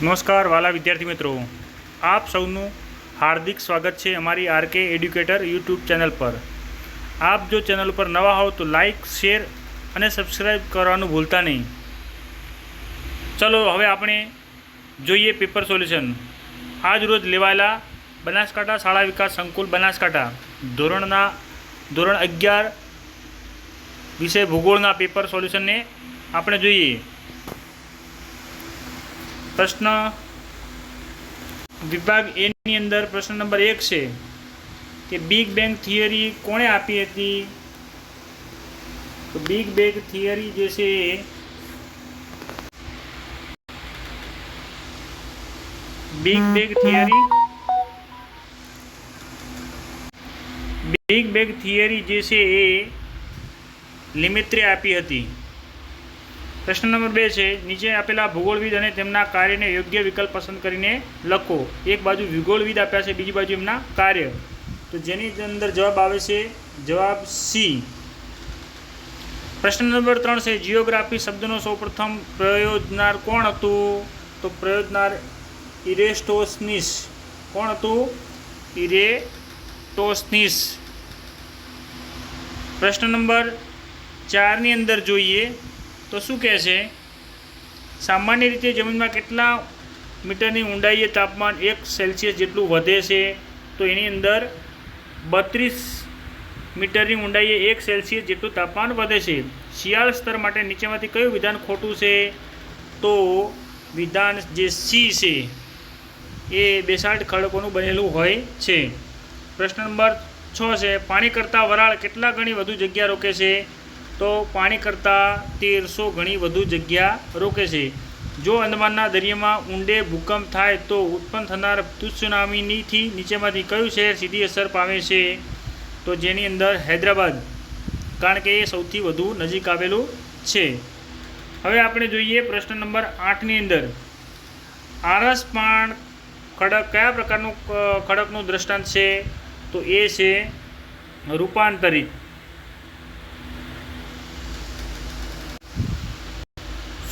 નમસ્કાર વાલા વિદ્યાર્થી મિત્રો. આપ સૌનું હાર્દિક સ્વાગત છે અમારી આરકે એડ્યુકેટર યુટ્યુબ ચેનલ પર. આપ જો ચેનલ પર નવા હોવ તો લાઈક, શેર અને સબસ્ક્રાઈબ કરવાનું ભૂલતા નહીં. ચલો, હવે આપણે જોઈએ પેપર સોલ્યુશન. આજ રોજ લેવાયેલા બનાસકાંઠા શાળા વિકાસ સંકુલ બનાસકાંઠા ધોરણના ધોરણ અગિયાર વિષય ભૂગોળના પેપર સોલ્યુશનને આપણે જોઈએ. પ્રશ્ન વિભાગ એની અંદર પ્રશ્ન નંબર એક છે કે બિગ બેંગ થિયરી કોણે આપી હતી? તો બિગ બેંગ થિયરી જે છે big bang theory big bang theory જે છે એ લિમિત્રે આપી હતી. પ્રશ્ન નંબર બે છે, નીચે આપેલા ભૂગોળવિદ અને તેમના કાર્યને યોગ્ય વિકલ્પ પસંદ કરીને લખો. એક બાજુ ભૂગોળવિદ આપ્યા છે, બીજી બાજુ એમના કાર્ય. તો જેની અંદર જવાબ આવે છે, જવાબ સી. પ્રશ્ન નંબર ત્રણ છે, જીઓગ્રાફી શબ્દનો સૌપ્રથમ પ્રયોજનાર કોણ હતું? તો પ્રયોજનાર ઇરેસ્ટોસનિસ. કોણ હતું? ઇરેટોસનિસ પ્રશ્ન નંબર ચારની અંદર જોઈએ. તો શું કહે છે? સામાન્ય રીતે જમીનમાં કેટલા મીટરની ઊંડાઈએ તાપમાન એક સેલ્સિયસ જેટલું વધે છે? તો એની અંદર બત્રીસ મીટરની ઊંડાઈએ એક સેલ્સિયસ જેટલું તાપમાન વધે છે. શિયાળ સ્તર માટે નીચેમાંથી કયું વિધાન ખોટું છે? તો વિધાન જે સી છે, એ બેસાલ્ટ ખડકોનું બનેલું હોય છે. પ્રશ્ન નંબર છ છે, પાણી કરતાં વરાળ કેટલા ગણી વધુ જગ્યા રોકે છે? તો પાણી કરતાં તેરસો ગણી વધુ જગ્યા રોકે છે. જો અંદમાનના દરિયામાં ઊંડે ભૂકંપ થાય તો ઉત્પન્ન થનાર સુનામીનીથી નીચેમાંથી કયું શહેર સીધી અસર પામે છે? તો જેની અંદર હૈદરાબાદ, કારણ કે એ સૌથી વધુ નજીક આવેલું છે. હવે આપણે જોઈએ પ્રશ્ન નંબર આઠની અંદર. આરસ પણ ખડક કયા પ્રકારનું ખડકનું દ્રષ્ટાંત છે? તો એ છે રૂપાંતરિત.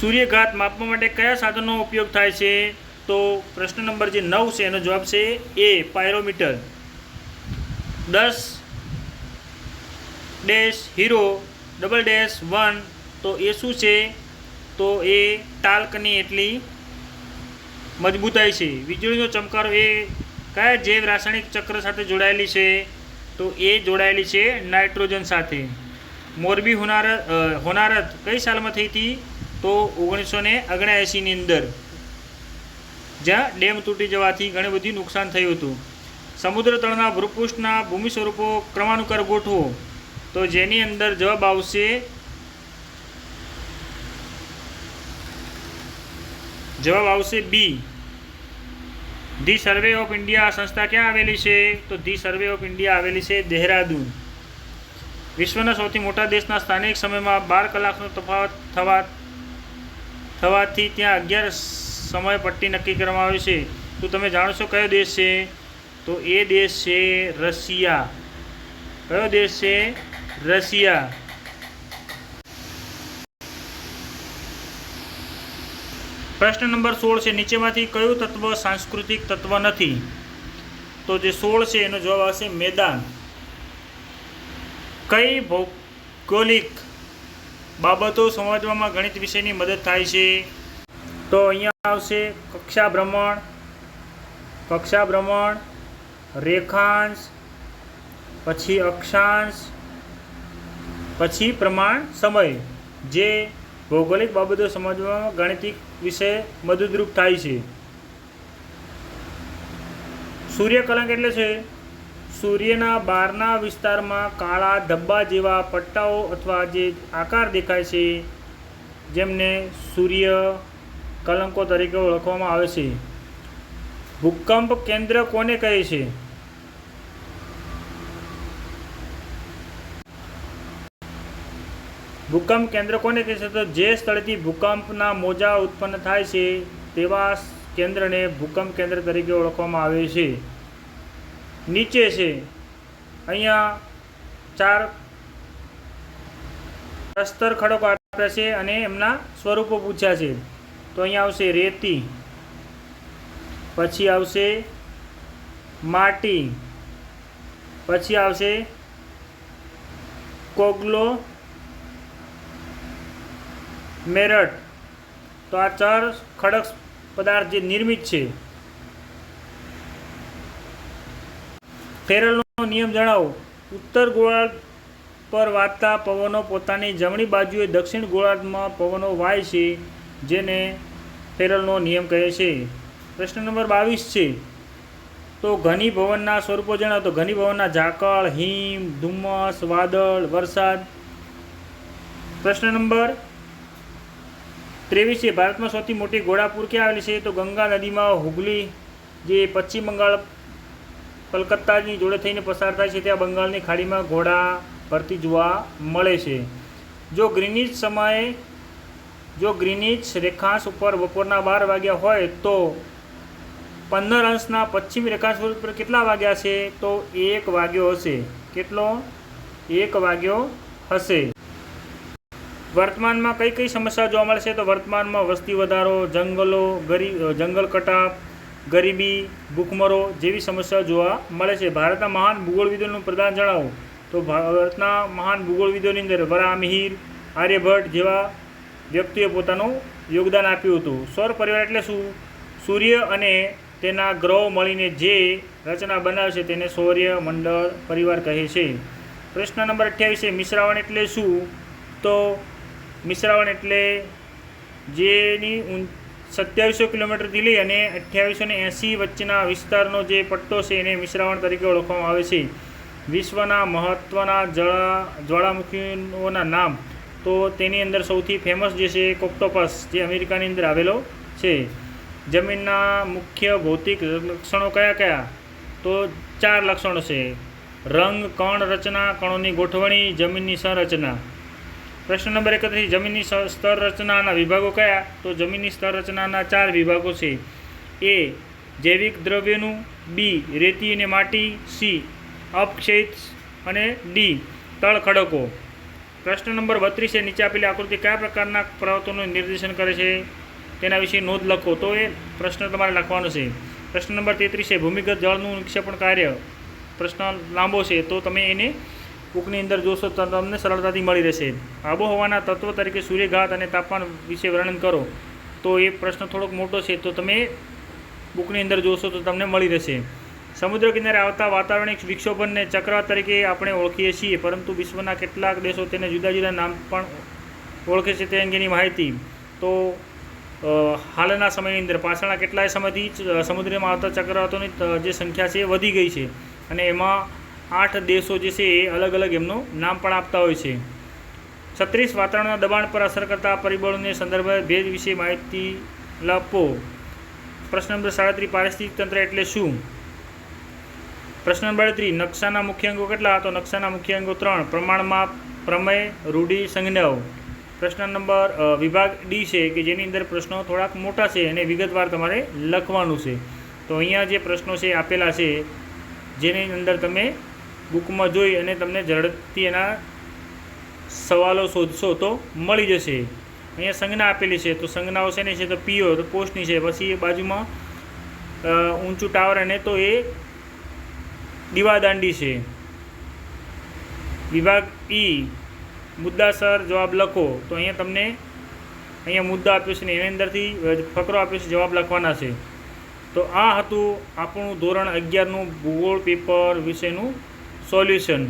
સૂર્યઘાત માપવા માટે કયા સાધનનો ઉપયોગ થાય છે? તો પ્રશ્ન નંબર જે નવ છે, એનો જવાબ છે એ, પાયરોમીટર. દસ, dash, zero, double dash, one. તો એ શું છે? તો એ ટાલ્કની એટલી મજબૂતાઈ છે. વીજળીનો ચમકારો એ કયા જૈવ રાસાયણિક ચક્ર સાથે જોડાયેલી છે? તો એ જોડાયેલી છે નાઇટ્રોજન સાથે. મોરબી હોનારત હોનારત કઈ સાલમાં થઈ હતી? તો ઓગણીસો ને ઓગણએંસીની અંદર જ્યાં ડેમ તૂટી જવાથી ઘણી બધી નુકસાન થયું હતું. સમુદ્ર તળના ભૂપૃષ્ઠના ભૂમિ સ્વરૂપો ક્રમાનુસાર ગોઠવો. તો જેની અંદર જવાબ આવશે જવાબ આવશે B. The survey of India સંસ્થા ક્યાં આવેલી છે? તો ધી સર્વે ઓફ ઇન્ડિયા આવેલી છે દહેરાદૂન. વિશ્વના સૌથી મોટા દેશના સ્થાનિક સમયમાં બાર કલાકનો તફાવત થવા થવાથી ત્યાં અગિયાર સમય પટ્ટી નક્કી કરવામાં આવી છે. તો તમે જાણો છો કયો દેશ છે? તો એ દેશ છે રશિયા. કયો દેશ છે? રશિયા. પ્રશ્ન નંબર સોળ છે, નીચેમાંથી કયું તત્વ સાંસ્કૃતિક તત્વ નથી? તો જે સોળ છે, એનો જવાબ આવશે મેદાન. કઈ ભૌગોલિક બાબતો સમજવામાં ગણિત વિષયની મદદ થાય છે. તો અહીંયા આવશે કક્ષા ભ્રમણ કક્ષા ભ્રમણ, રેખાંશ, પછી અક્ષાંશ, પછી પ્રમાણ સમય, જે ભૌગોલિક બાબતો સમજવામાં ગાણિતિક વિશે મદદરૂપ થાય છે. સૂર્યકલંક એટલે છે સૂર્યના બહારના વિસ્તારમાં કાળા ધબ્બા જેવા પટ્ટાઓ અથવા જે આકાર દેખાય છે, જેમને સૂર્ય કલંકો તરીકે ઓળખવામાં આવે છે. ભૂકંપ કેન્દ્ર કોને કહે છે? ભૂકંપ કેન્દ્ર કોને કહે છે? તો જે સ્થળેથી ભૂકંપના મોજા ઉત્પન્ન થાય છે, તેવા કેન્દ્રને ભૂકંપ કેન્દ્ર તરીકે ઓળખવામાં આવે છે. નીચે છે. અહીંયા ચાર પ્રસ્તર ખડકો આપ્યા છે અને એમના સ્વરૂપો પૂછ્યા છે. તો અહીંયા આવશે રેતી, પછી આવશે માટી, પછી આવશે કોગલો, મેરઠ. તો આ ચાર ખડક પદાર્થ જે નિર્મિત છે. ફેરલનો નિયમ જણાવો. ઉત્તર ગોળાર્ધ પર વાતા પવનો પોતાની જમણી બાજુએ દક્ષિણ ગોળાર્ધમાં પવનો વાય છે, જેને ફેરલનો નિયમ કહે છે. પ્રશ્ન નંબર બાવીસ છે. તો ઘની ભવનના સ્વરૂપો જણાવો. તો ઘની ભવનના ઝાકળ, હિમ, ધુમ્મસ, વાદળ, વરસાદ. પ્રશ્ન નંબર ત્રેવીસ છે. ભારતમાં સૌથી મોટી ઘોડાપુર ક્યાં આવેલી છે? તો ગંગા નદીમાં હુગલી, જે પશ્ચિમ બંગાળ કલકત્તાની જોડે થઈને પસાર થાય છે ત્યાં બંગાળની ખાડીમાં ઘોડા ભરતી જોવા મળે છે. જો ગ્રીનિચ સમયે, જો ગ્રીનિચ રેખાંશ ઉપર બપોરના બાર વાગ્યા હોય તો પંદર અંશના પશ્ચિમ રેખાંશ ઉપર કેટલા વાગ્યા છે? તો એક વાગ્યો હશે. કેટલો? એક વાગ્યો હશે. વર્તમાનમાં કઈ કઈ સમસ્યાઓ જોવા મળશે તો વર્તમાનમાં વસ્તી વધારો, જંગલો, ગરી, જંગલ કટાપ ગરીબી, ભૂખમરો જેવી સમસ્યાઓ જોવા મળે છે. ભારતના મહાન ભૂગોળવિદોનું પ્રદાન જણાવો. તો ભારતના મહાન ભૂગોળવિદોની અંદર વરા મિહિર, આર્યભટ્ટ જેવા વ્યક્તિએ પોતાનું યોગદાન આપ્યું હતું. સૌર પરિવાર એટલે શું? સૂર્ય અને તેના ગ્રહો મળીને જે રચના બનાવે છે તેને સૌર્ય મંડળ પરિવાર કહે છે. પ્રશ્ન નંબર અઠ્યાવીસ મિશ્રાવણ એટલે શું? તો મિશ્રાવણ એટલે જેની ઊં સત્યાવીસો કિલોમીટરથી લઈ અને અઠ્યાવીસો ને એંસી વચ્ચેના વિસ્તારનો જે પટ્ટો છે એને મિશ્રાવણ તરીકે ઓળખવામાં આવે છે. વિશ્વના મહત્ત્વના જળા, જ્વાળામુખીઓના નામ તો તેની અંદર સૌથી ફેમસ જે છે કોક્ટોપસ જે અમેરિકાની અંદર આવેલો છે. જમીનના મુખ્ય ભૌતિક લક્ષણો કયા કયા? તો ચાર લક્ષણો છે. રંગ, કણ રચના, કણોની ગોઠવણી, જમીનની સંરચના. પ્રશ્ન નંબર એકત્રીસ, જમીનની સ્તર રચનાના વિભાગો કયા? તો જમીનની સ્તર રચનાના ચાર વિભાગો છે. એ, જૈવિક દ્રવ્યનું, બી, રેતી અને માટી, સી અપક્ષેત અને ડી, તળ ખડકો. પ્રશ્ન નંબર બત્રીસ, નીચે આપેલી આકૃતિ કયા પ્રકારના પર્વતોનું નિર્દેશન કરે છે? તેના વિશે નોંધ લખો. તો એ પ્રશ્ન તમારે લખવાનો છે. પ્રશ્ન નંબર તેત્રીસ, ભૂમિગત જળનું નિક્ષેપણ કાર્ય. પ્રશ્ન લાંબો છે. તો તમે એને બુકની અંદર જોશો તો તમને સરળતાથી મળી રહેશે. આબોહવાના તત્વો તરીકે સૂર્યઘાત અને તાપમાન વિશે વર્ણન કરો. તો એ પ્રશ્ન થોડોક મોટો છે, તો તમે બુકની અંદર જોશો તો તમને મળી રહેશે. સમુદ્ર કિનારે આવતા વાતાવરણિક વિક્ષોભનને ચક્રવાત તરીકે આપણે ઓળખીએ છીએ, પરંતુ વિશ્વના કેટલાક દેશો તેને જુદા જુદા નામ પણ ઓળખે છે તે અંગેની માહિતી. તો હાલના સમયની અંદર પાછળના કેટલાય સમયથી સમુદ્રમાં આવતા ચક્રવાતોની જે સંખ્યા છે વધી ગઈ છે. અને એમાં આઠ દેશો જે છે એ અલગ અલગ એમનું નામ પણ આપતા હોય છે. છત્રીસ વાતાવરણના દબાણ પર અસર કરતા પરિબળોને સંદર્ભે ભેદ વિશે માહિતી લપો પ્રશ્ન નંબર સાડત્રીસ, પારિસ્થિતિક તંત્ર એટલે શું? પ્રશ્ન નંબર અડત્રીસ નકશાના મુખ્ય અંગો કેટલા તો નકશાના મુખ્ય અંગો ત્રણ પ્રમાણમાં પ્રમેય, રૂઢિ, સંજ્ઞાઓ. પ્રશ્ન નંબર વિભાગ ડી છે કે જેની અંદર પ્રશ્નો થોડાક મોટા છે અને વિગતવાર તમારે લખવાનું છે. તો અહીંયા જે પ્રશ્નો છે આપેલા છે, જેની અંદર તમે બુકમાં જોઈ અને તમને ઝડપથી એના સવાલો શોધશો તો મળી જશે. અહીંયા સંજ્ઞા આપેલી છે, તો સંજ્ઞાઓ શેની છે તો પીઓ તો પોસ્ટની છે, પછી એ બાજુમાં ઊંચું ટાવર અને તો એ દીવાદાંડી છે. વિભાગ ઈ મુદ્દાસર જવાબ લખો. તો અહીંયા તમને, અહીંયા મુદ્દા આપ્યો છે ને, એની અંદરથી ફકરો આપ્યો છે, જવાબ લખવાના છે. તો આ હતું આપણું ધોરણ અગિયારનું ભૂગોળ પેપર વિશેનું સોલ્યુશન